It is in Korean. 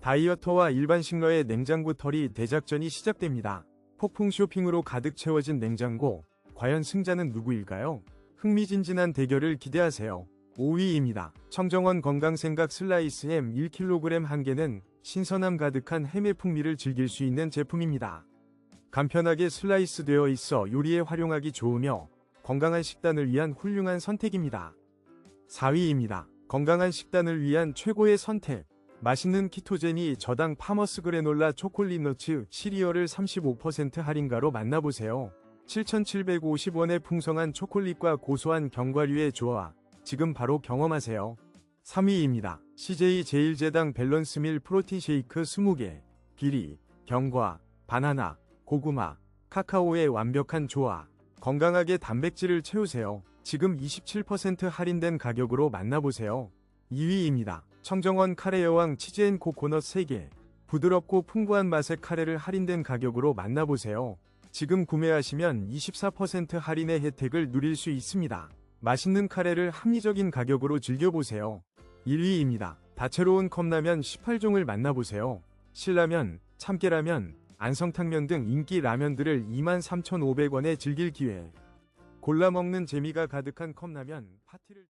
다이어터와 일반 식러의 냉장고 털이 대작전이 시작됩니다. 폭풍 쇼핑으로 가득 채워진 냉장고. 과연 승자는 누구일까요? 흥미진진한 대결을 기대하세요. 5위입니다. 청정원 건강생각 슬라이스 햄 1kg 한 개는 신선함 가득한 햄의 풍미를 즐길 수 있는 제품입니다. 간편하게 슬라이스 되어 있어 요리에 활용하기 좋으며 건강한 식단을 위한 훌륭한 선택입니다. 4위입니다. 건강한 식단을 위한 최고의 선택. 맛있는 키토제니 저당 파머스 그래놀라 초콜릿 너츠 시리얼을 35% 할인가로 만나보세요. 7,750원의 풍성한 초콜릿과 고소한 견과류의 조화. 지금 바로 경험하세요. 3위입니다. CJ 제일제당 밸런스밀 프로틴 쉐이크 20개. 비리, 견과, 바나나, 고구마, 카카오의 완벽한 조화. 건강하게 단백질을 채우세요. 지금 27% 할인된 가격으로 만나보세요. 2위입니다. 청정원 카레 여왕 치즈앤 코 코넛 3개. 부드럽고 풍부한 맛의 카레를 할인된 가격으로 만나보세요. 지금 구매하시면 24% 할인의 혜택을 누릴 수 있습니다. 맛있는 카레를 합리적인 가격으로 즐겨보세요. 1위입니다. 다채로운 컵라면 18종을 만나보세요. 신라면, 참깨라면, 안성탕면 등 인기 라면들을 23,500원에 즐길 기회. 골라 먹는 재미가 가득한 컵라면 파티를